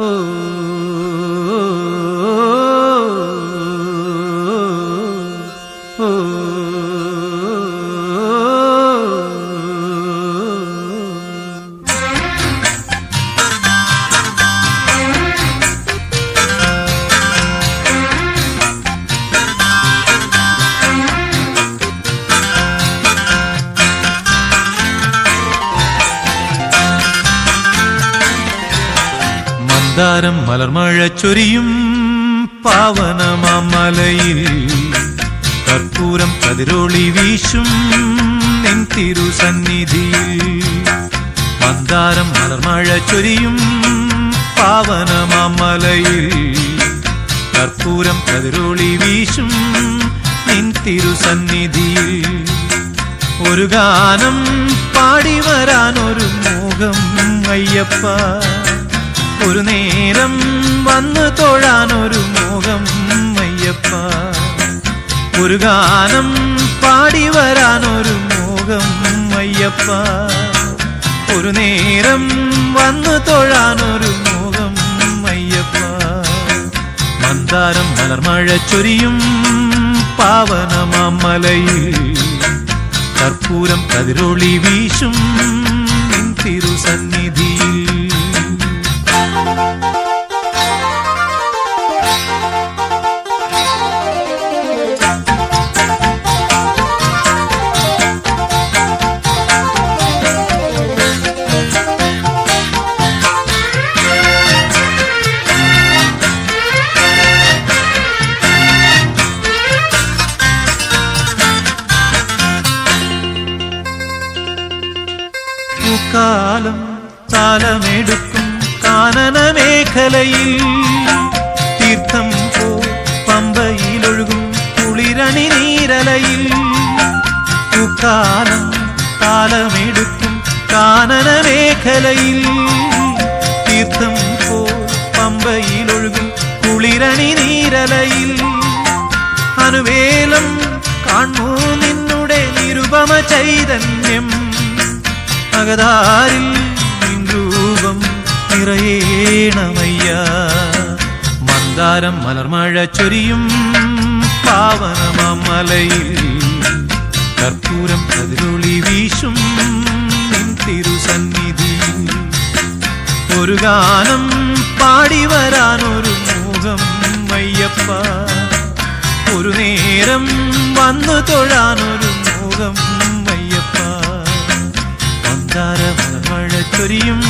Oh. മന്ദാരം മലർമഴ ചൊരിയും പാവനമാമലയിൽ കർപ്പൂരം കതിരോളി വീശും നിൻ തിരുസന്നിധിയിൽ. മന്ദാരം മലർമഴ ചൊരിയും പാവനമാമലയിൽ കർപ്പൂരം കതിരോളി വീശും നിൻ തിരുസന്നിധിയിൽ. ഒരു ഗാനം പാടി വരാൻ ഒരു മോഹം അയ്യപ്പ. ഒരു നേരം വന്നു തൊഴാൻ ഒരു മോഹം അയ്യപ്പ. ഒരു ഗാനം പാടി വരാൻ ഒരു മോഹം അയ്യപ്പ. ഒരു നേരം വന്നു തൊഴാൻ ഒരു മോഹം അയ്യപ്പ. മന്ദാരം മലർമഴ ചൊരിയും പാവനമാമലയിൽ. കർപ്പൂരം കതിരൊളി വീശും നിൻ പൂക്കാലം താലമെടുക്കും കാനന മേഖലയിൽ തീർത്ഥം പോ പമ്പയിലൊഴുകും കുളിരണി നീരലയിൽ. പൂക്കാലം താലമെടുക്കും കാനന മേഖലയിൽ തീർത്ഥം പോ പമ്പയിലൊഴുകും കുളിരണി നീരലയിൽ. അനുവേലം കാണൂ നിന്നുടെ നിരുപമ ചൈതന്യം. അകതാരിൽ രൂപം നിറയേണമയ്യ. മന്ദാരം മലർമഴ ചൊരിയും പാവനമലയിൽ കർപ്പൂരം കതിരൊളി വീശും തിരുസന്നിധി. ഒരു ഗാനം പാടി വരാനൊരു മുഖം അയ്യപ്പ ഒരു നേരം വന്നു തൊഴാനൊരു മുഖം മോഹം അയ്യപ്പ മന്ദാര മഴ ചൊരിയും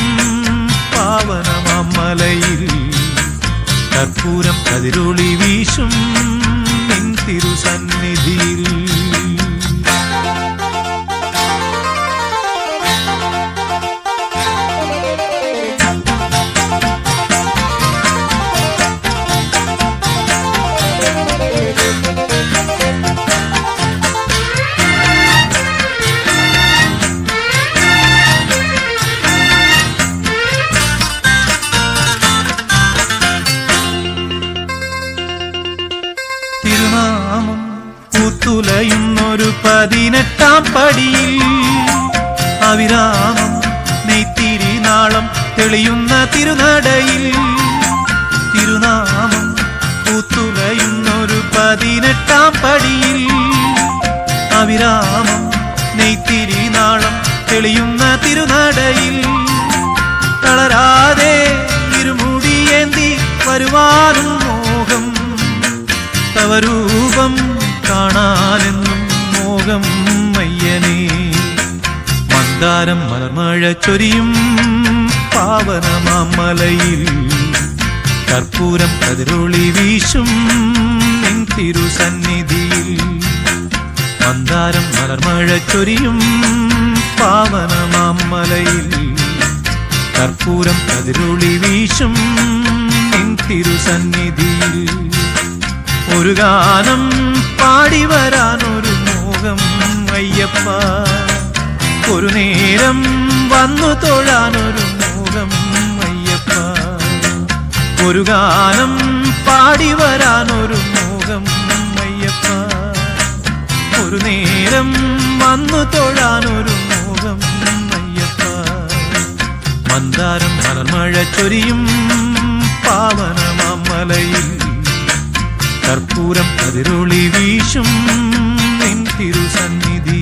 പാവനമലയിൽ കർപ്പൂരം കതിരൊളി വീശും പൂത്തുലയുന്നൊരു പതിനെട്ടാം പടിയിൽ. അവിരാമം നെയ്ത്തിരി നാളം തെളിയുന്ന തിരുനടയിൽ. തിരുനാമം പൂത്തുലയുന്നൊരു പതിനെട്ടാം പടിയിൽ. അവിരാമം നെയ്ത്തിരി നാളം തെളിയുന്ന തിരുനടയിൽ. തളരാതെ ഇരുമുടിയേന്തി വരുവാനും മോഹം. തവരൂപം മോഹം മയ്യനേ മന്ദാരം മലർമഴ ചൊരിയും പാവനമാമലയിൽ. കർപ്പൂരം കതിരൊളി വീശും തിരുസന്നിധിയിൽ. മന്ദാരം മലർമഴ ചൊരിയും പാവനമാമലയിൽ. കർപ്പൂരം കതിരൊളി വീശും തിരുസന്നിധിയിൽ. ഒരു ഗാനം പാടി വരാൻ ഒരു അയ്യപ്പ. ഒരു നേരം വന്നു തൊഴാൻ ഒരു മോഹം അയ്യപ്പ. ഒരു ഗാനം പാടി വരാൻ ഒരു മോഹം അയ്യപ്പ. ഒരു നേരം വന്നു തൊഴാൻ ഒരു മോഹം അയ്യപ്പ. മന്ദാരം മലർമഴ ചൊരിയും പാവനമലയിൽ കർപ്പൂരം കതിരൊളി വീശും చిరు సన్నిధి